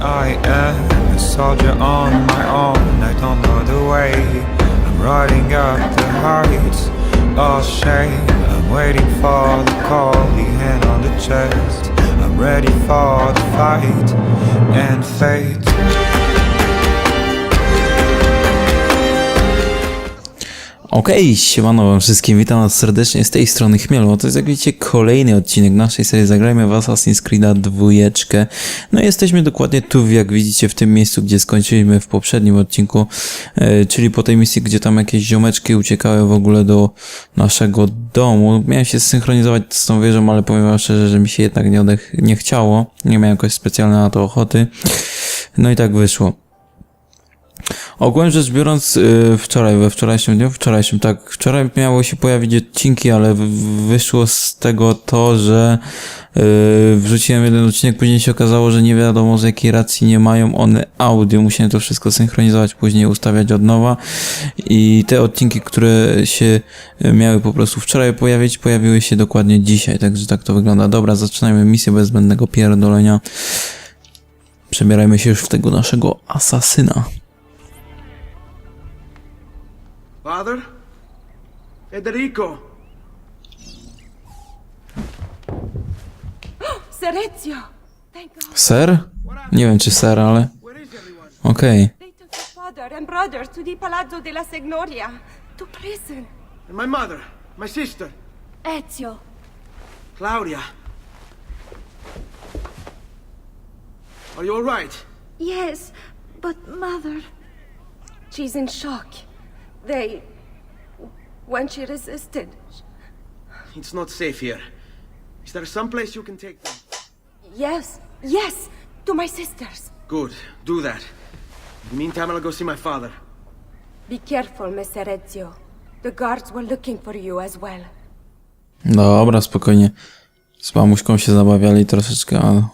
I am a soldier on my own. I don't know the way. I'm riding up the heights. All shame. I'm waiting for the call. The hand on the chest. I'm ready for the fight and fate. Okej, siemano wam wszystkim, witam was serdecznie z tej strony Chmielu. To jest jak widzicie kolejny odcinek naszej serii Zagrajmy w Assassin's Creed dwójeczkę. No i jesteśmy dokładnie tu, jak widzicie, w tym miejscu, gdzie skończyliśmy w poprzednim odcinku, e, czyli po tej misji, gdzie tam jakieś ziomeczki uciekały w ogóle do naszego domu. Miałem się zsynchronizować z tą wieżą, ale powiem wam szczerze, że mi się jednak nie, odech- nie chciało. Nie miałem jakoś specjalnie na to ochoty. No i tak wyszło. Ogółem rzecz biorąc, y, wczoraj, we wczorajszym dniu, wczorajszym, tak, wczoraj miało się pojawić odcinki, ale wyszło z tego to, że y, wrzuciłem jeden odcinek, później się okazało, że nie wiadomo z jakiej racji nie mają one audio, musiałem to wszystko synchronizować, później ustawiać od nowa i te odcinki, które się y, miały po prostu wczoraj pojawić, pojawiły się dokładnie dzisiaj, także tak to wygląda. Dobra, zaczynajmy misję bez zbędnego pierdolenia. Przebierajmy się już w tego naszego asasyna. Father? Federico! Serezio! Thank God. Ser? Nie wiem czy ser, ale okej. They took your father and brothers to the Palazzo della Signoria. To prison. And my mother, my sister, Ezio. Claudia. Are you alright? Yes, but mother... She's in shock. They... When she resisted... It's not safe here. Is there some place you can take them? Yes, yes! To my sisters. Good, do that. In the meantime, I'll go see my father. Be careful, Messer Ezio. The guards were looking for you as well. Dobra, spokojnie. Z mamuśką się zabawiali troszeczkę, ale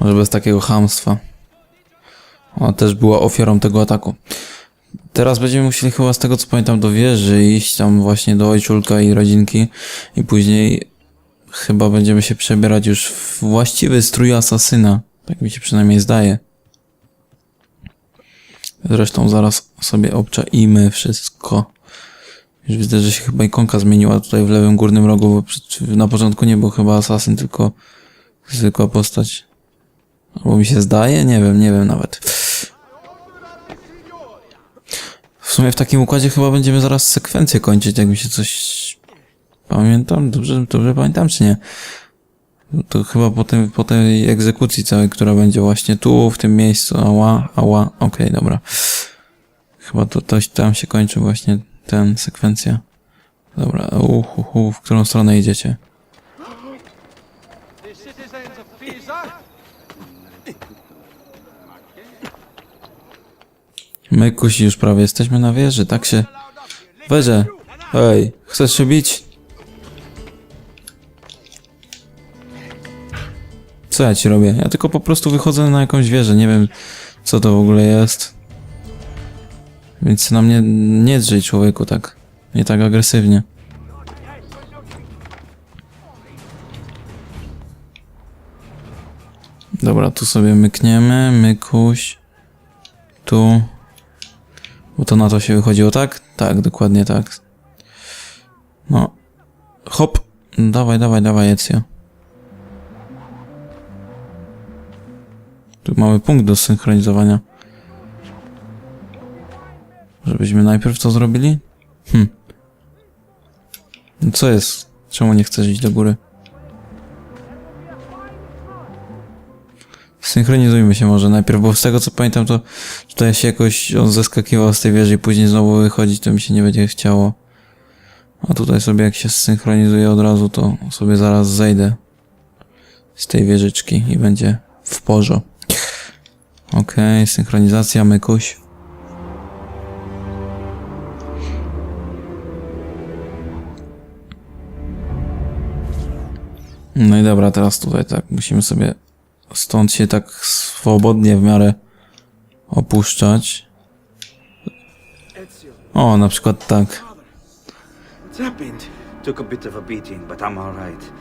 może bez takiego chamstwa. Ona też była ofiarą tego ataku. Teraz będziemy musieli chyba z tego co pamiętam do wieży iść tam właśnie do ojczulka i rodzinki i później chyba będziemy się przebierać już w właściwy strój asasyna. Tak mi się przynajmniej zdaje. Zresztą zaraz sobie obczaimy wszystko. Już widzę, że się chyba ikonka zmieniła tutaj w lewym górnym rogu, bo na początku nie był chyba asasyn, tylko zwykła postać. Albo mi się zdaje? Nie wiem, nie wiem nawet. W sumie w takim układzie chyba będziemy zaraz sekwencję kończyć, jak mi się coś... Pamiętam? Dobrze, dobrze pamiętam, czy nie? To chyba po, tym, po tej egzekucji całej, która będzie właśnie tu, w tym miejscu. Ała, ała, okej, dobra. Chyba to, to tam się kończy właśnie ten sekwencja. Dobra, uhu, w którą stronę idziecie? the citizens of Pisa My kusi już prawie jesteśmy na wieży, tak się... Weże! Hej, chcesz się bić? Co ja ci robię? Ja tylko po prostu wychodzę na jakąś wieżę, nie wiem co to w ogóle jest. Więc na mnie nie drzyj człowieku tak. Nie tak agresywnie. Dobra, tu sobie mykniemy, mykuś. Tu. Bo to na to się wychodziło, tak? Tak, dokładnie tak. No. Hop. Dawaj, dawaj, dawaj, Ezio. Tu mamy punkt do synchronizowania. Żebyśmy najpierw to zrobili? Hm. Co jest? Czemu nie chcesz iść do góry? Synchronizujmy się może najpierw, bo z tego co pamiętam to tutaj się jakoś on zeskakiwał z tej wieży i później znowu wychodzić, to mi się nie będzie chciało. A tutaj sobie jak się zsynchronizuje od razu, to sobie zaraz zejdę z tej wieżyczki i będzie w porze. Okej, synchronizacja, mykuś. No i dobra, teraz tutaj tak, musimy sobie stąd się tak swobodnie w miarę opuszczać. O, na przykład tak. what's happened? Took a bit of a beating, but I'm alright.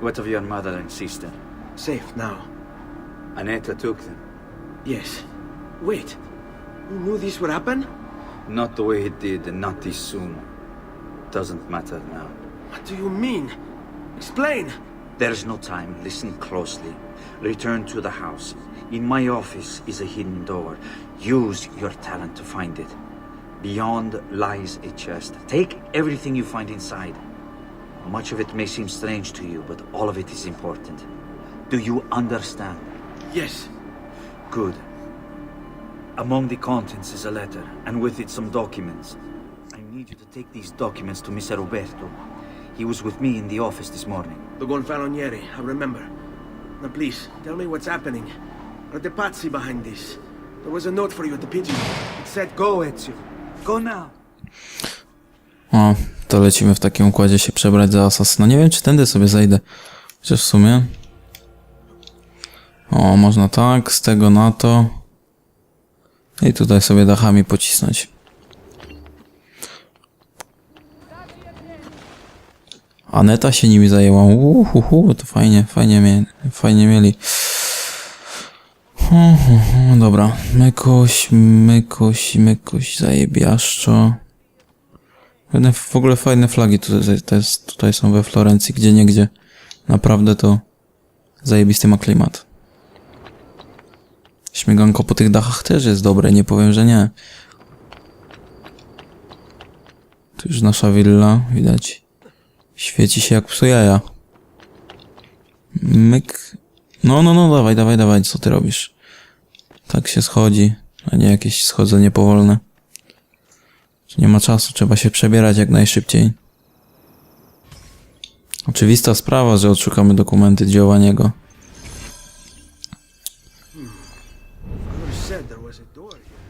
What of your mother and sister? Safe now. Aneta took them. Yes. Wait. You knew this would happen? Not the way it did, and not this soon. Doesn't matter now. What do you mean? Explain. There's no time. Listen closely. Return to the house. In my office is a hidden door. Use your talent to find it. Beyond lies a chest. Take everything you find inside. Much of it may seem strange to you, but all of it is important. Do you understand? Yes. Good. Among the contents is a letter, and with it some documents. I need you to take these documents to Mr. Roberto. He was with me in the office this morning. The Gonfaloniere, I remember. Now please, tell me what's happening. Are the Pazzi behind this? There was a note for you at the pigeon. It said go, Ezio. Go now. O, to lecimy w takim układzie się przebrać za asasyna. Nie wiem, czy tędy sobie zejdę. Chociaż w sumie... O, można tak, z tego na to. I tutaj sobie dachami pocisnąć. Aneta się nimi zajęła. Uhuhu, to fajnie, fajnie, mie fajnie mieli. Hu, hu, hu, Dobra, mykoś, mykoś, mykoś, zajebiaszczo. W ogóle fajne flagi tutaj, jest, tutaj są we Florencji, gdzie niegdzie. Naprawdę to zajebisty ma klimat. Śmieganko po tych dachach też jest dobre, nie powiem, że nie. Tu już nasza willa, widać. Świeci się jak psu jaja. Myk. No, no, no, dawaj, dawaj, dawaj, co ty robisz? Tak się schodzi, a nie jakieś schodzenie powolne. Nie ma czasu, trzeba się przebierać jak najszybciej. Oczywista sprawa, że odszukamy dokumenty Giovanniego.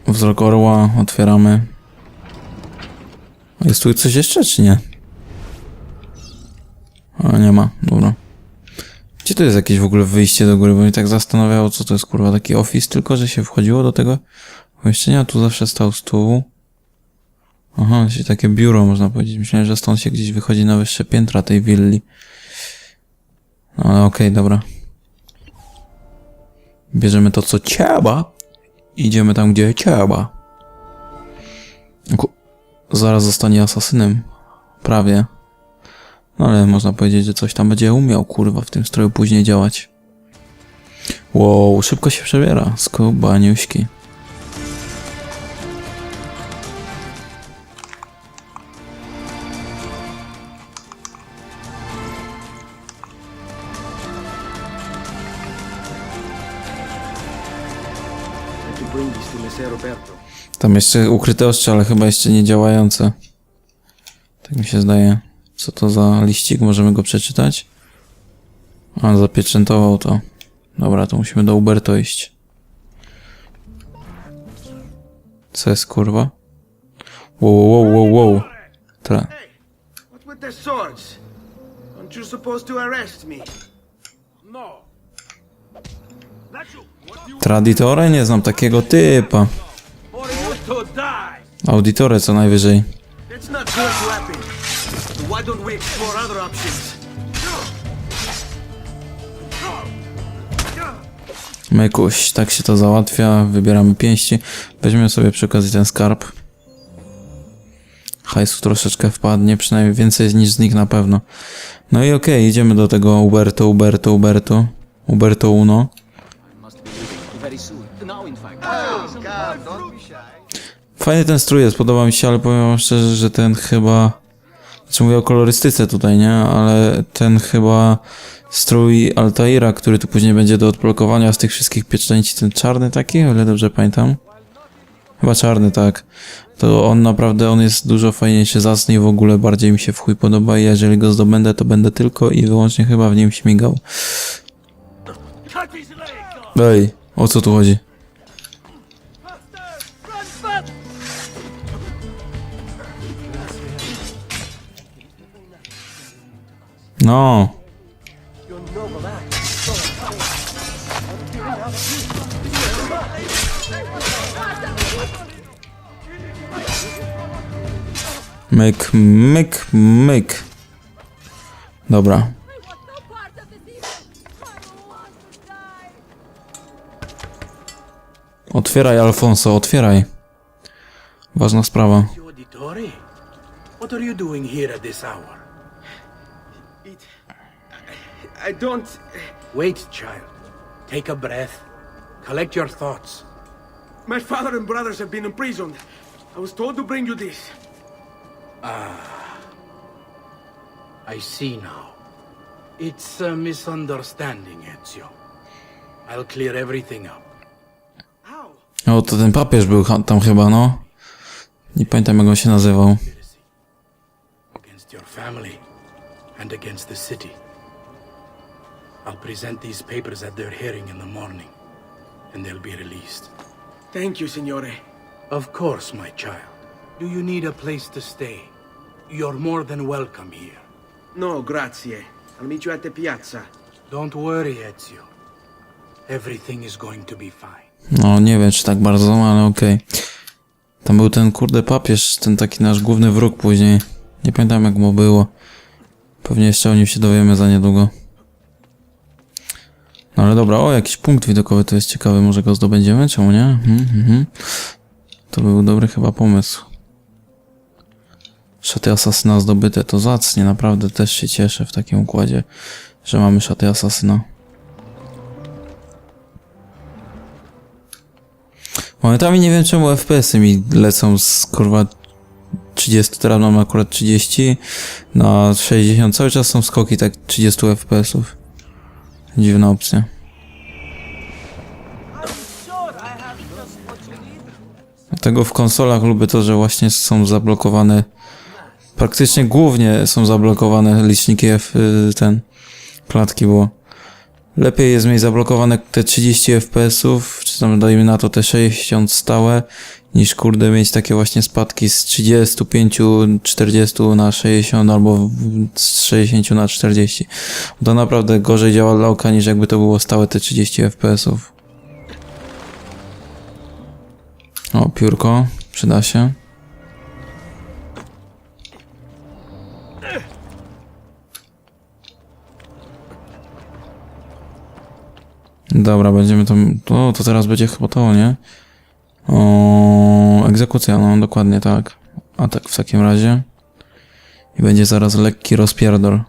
Wzrok orła, otwieramy. Jest tu coś jeszcze, czy nie? A, nie ma, dobra. Gdzie to jest jakieś w ogóle wyjście do góry? Bo mnie tak zastanawiało, co to jest kurwa, taki office, tylko że się wchodziło do tego pomieszczenia, tu zawsze stał stół. Aha, czyli takie biuro, można powiedzieć. Myślałem, że stąd się gdzieś wychodzi na wyższe piętra tej willi. No ale okej, dobra. Bierzemy to, co trzeba. Idziemy tam, gdzie. Ku- Zaraz zostanie asasynem. Prawie. No ale można powiedzieć, że coś tam będzie umiał, kurwa, w tym stroju później działać. Wow, szybko się przebiera. Skubaniuśki. Tam jeszcze ukryte ostrze, ale chyba jeszcze nie działające. Tak mi się zdaje. Co to za liścik? Możemy go przeczytać? A, zapieczętował to. Dobra, to musimy do Uberto iść. Co jest kurwa? Wow, wow, wow, wow. Tra Hey, what with the swords? Aren't you supposed to arrest me? No. Traditore? Nie znam takiego typa. Auditore co najwyżej. Not good why don't we explore other options? Mykuś, tak się to załatwia. Wybieramy pięści. Weźmiemy sobie przy okazji ten skarb. Hajsu troszeczkę wpadnie, przynajmniej więcej niż z nich na pewno. No i okej, idziemy do tego Uberto, Uberto, Uberto. Uberto Uno. Fajny ten strój jest, podoba mi się, ale powiem szczerze, że ten chyba... Znaczy mówię o kolorystyce tutaj, nie? Ale ten chyba strój Altaira, który tu później będzie do odblokowania z tych wszystkich pieczęci, ten czarny taki, o ile dobrze pamiętam. Chyba czarny, tak. To on naprawdę, on jest dużo fajniejszy, zacny i w ogóle bardziej mi się w chuj podoba i jeżeli go zdobędę, to będę tylko i wyłącznie chyba w nim śmigał. Ej, o co tu chodzi? No. Myk, myk, myk. Dobra. Otwieraj, Alfonso, otwieraj. Ważna sprawa. What are you doing here at this hour? It. I, I don't. Wait, child. Take a breath. Collect your thoughts. My father and brothers have been imprisoned. I was told to bring you this. Ah. I see now. It's a misunderstanding, Ezio. I'll clear everything up. How? O, to ten papież był cha- tam chyba, no. Nie pamiętam jak on się nazywał. Against your family and against the city. I'll present these papers at their hearing in the morning, and they'll be released. Thank you, Signore. Of course, my child. Do you need a place to stay? You're more than welcome here. No, grazie. I'll meet you at the piazza. Don't worry, Ezio. Everything is going to be fine. No, nie wiem czy tak bardzo, ale okej. Tam był ten kurde papież, ten taki nasz główny wróg później. Nie pamiętam jak mu było. Pewnie jeszcze o nim się dowiemy za niedługo. No ale dobra, o jakiś punkt widokowy to jest ciekawy, może go zdobędziemy, czemu nie? Mhm, mhm. To był dobry chyba pomysł. Szaty asasyna zdobyte, to zacnie, naprawdę też się cieszę w takim układzie, że mamy szaty asasyna. Momentami nie wiem czemu FPS-y mi lecą z kurwa 30, teraz mam akurat 30 na 60, cały czas są skoki tak 30 FPS-ów. Dziwna opcja. Dlatego w konsolach lubię to, że właśnie są zablokowane praktycznie głównie są zablokowane liczniki F, y, ten klatki, bo Lepiej jest mieć zablokowane te 30 FPS-ów, czy tam dajmy na to te 60 stałe, niż kurde mieć takie właśnie spadki z 35, 40 na 60 albo z 60 na 40. To naprawdę gorzej działa dla oka niż jakby to było stałe te 30 FPS-ów. O, piórko, przyda się. Dobra, będziemy to. To, to teraz będzie chyba to, nie? O, egzekucja, no dokładnie tak. A tak w takim razie. I będzie zaraz lekki rozpierdol.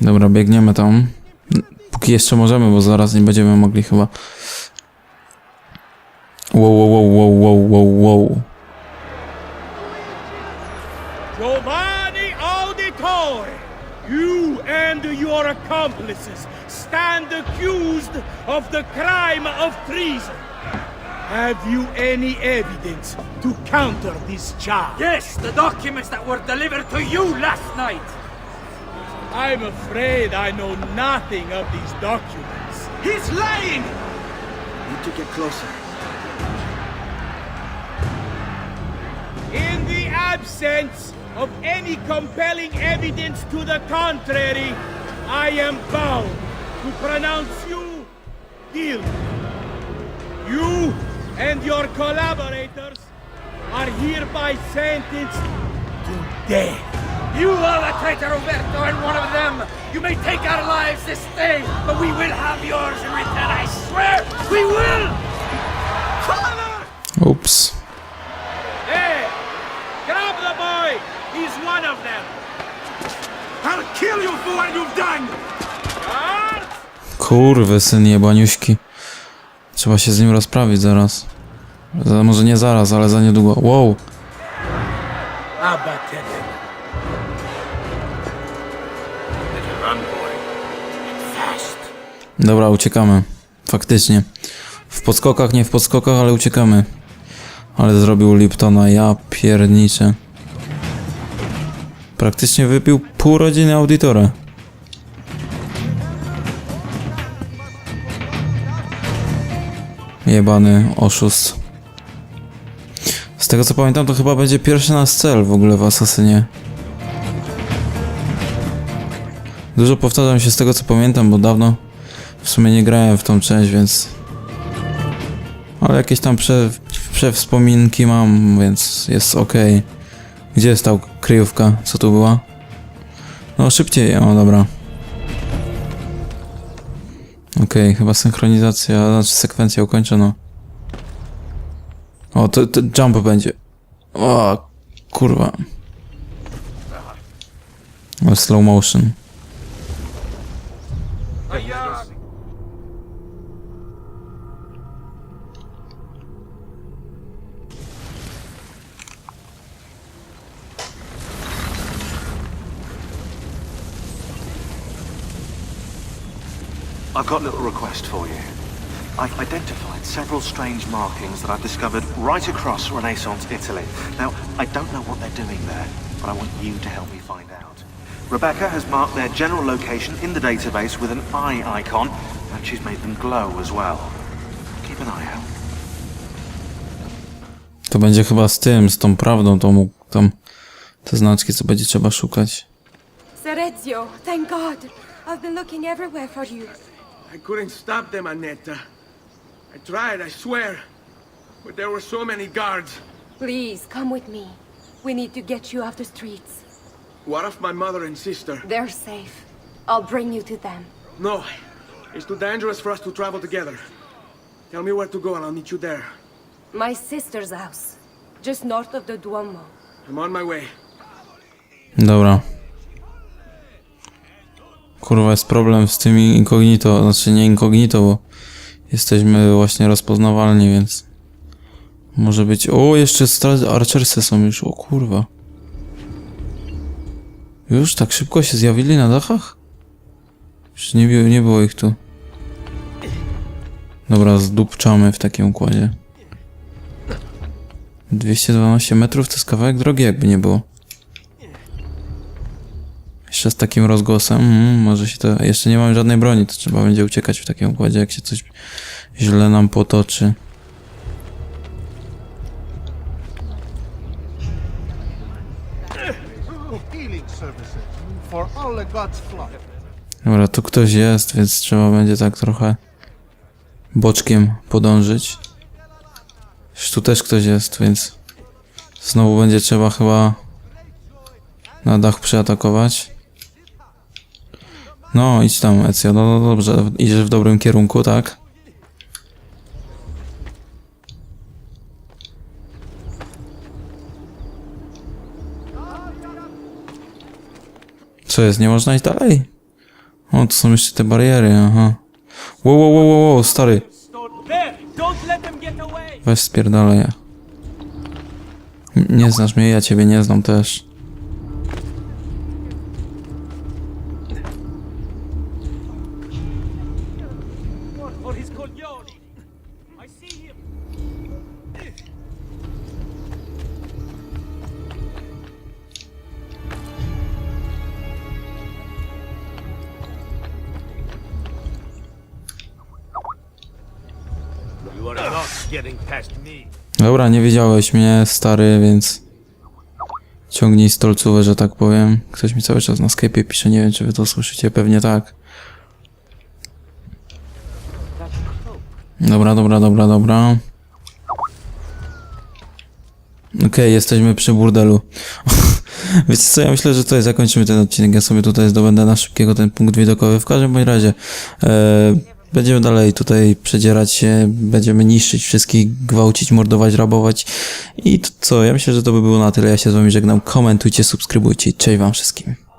Dobra, biegniemy tam. Póki jeszcze możemy, bo zaraz nie będziemy mogli chyba. Wow, wow, wow, wow, wow, wow, wow. You and your accomplices stand accused of the crime of treason. Have you any evidence to counter this charge? Yes, the documents that were delivered to you last night! I'm afraid I know nothing of these documents. He's lying! Need to get closer. In the absence of any compelling evidence to the contrary, I am bound to pronounce you guilty. You and your collaborators are hereby sentenced to death. You are the traitor, Roberto, and one of them! You may take our lives this day, but we will have yours in return, I swear! We will! Ups. One of them. I'll kill you for what you've done! Kurwy syn jebaniuśki. Trzeba się z nim rozprawić zaraz. Za, może nie zaraz, ale za niedługo. Wow. Dobra, uciekamy. Faktycznie. W podskokach, nie w podskokach, ale uciekamy. Ale zrobił Liptona, ja pierniczę. Praktycznie wypił pół rodziny audytora. Jebany oszust. Z tego co pamiętam, to chyba będzie pierwszy nasz cel w ogóle w Asasynie. Dużo powtarzam się z tego co pamiętam, bo dawno w sumie nie grałem w tą część, więc... Ale jakieś tam prze... Pierwsze wspominki mam, więc jest ok. Gdzie jest ta kryjówka? Co tu była? No szybciej, o dobra. Okej, chyba synchronizacja, znaczy sekwencja ukończona. O, to, to jump będzie. O, kurwa. O, slow motion. I've got a little request for you. I've identified several strange markings that I've discovered right across Renaissance Italy. Now, I don't know what they're doing there, but I want you to help me find out. Rebecca has marked their general location in the database with an eye icon, and she's made them glow as well. Keep an eye out. To będzie chyba z tym, z tą prawdą, tą, tam te znaczki, co będzie trzeba szukać. Serezio, thank God. I've been looking everywhere for you. I couldn't stop them, Annetta. I tried, I swear. But there were so many guards. Please, come with me. We need to get you off the streets. What of my mother and sister? They're safe. I'll bring you to them. No. It's too dangerous for us to travel together. Tell me where to go and I'll meet you there. My sister's house, just north of the Duomo. I'm on my way. Dobra. Kurwa, jest problem z tymi incognito, znaczy nie incognito, bo jesteśmy właśnie rozpoznawalni, więc może być... O, jeszcze archersy są już, o kurwa. Już tak szybko się zjawili na dachach? Już nie, było- nie było ich tu. Dobra, zdupczamy w takim układzie. 212 metrów to jest kawałek drogi, jakby nie było. Jeszcze z takim rozgłosem, mm, może się to... Jeszcze nie mam żadnej broni, to trzeba będzie uciekać w takim układzie, jak się coś źle nam potoczy. Dobra, tu ktoś jest, więc trzeba będzie tak trochę boczkiem podążyć. Już tu też ktoś jest, więc znowu będzie trzeba chyba na dach przeatakować. No, idź tam, Ezio, no, no dobrze, idziesz w dobrym kierunku, tak? Co jest, nie można iść dalej? O, to są jeszcze te bariery, aha. Wow, wow, wow, wow, wow stary. Weź spierdalaj. Nie znasz mnie, ja ciebie nie znam też. Dobra, nie wiedziałeś mnie, stary, więc... Ciągnij stolcówę, że tak powiem. Ktoś mi cały czas na Skype'ie pisze, nie wiem czy wy to słyszycie, pewnie tak. Dobra, dobra, dobra, dobra. Okej, jesteśmy przy burdelu. Wiecie co, ja myślę, że tutaj zakończymy ten odcinek. Ja sobie tutaj zdobędę na szybkiego ten punkt widokowy. W każdym bądź razie e, będziemy dalej tutaj przedzierać się, będziemy niszczyć wszystkich, gwałcić, mordować, rabować. I to co, ja myślę, że to by było na tyle. Ja się z wami żegnam. Komentujcie, subskrybujcie. Cześć wam wszystkim.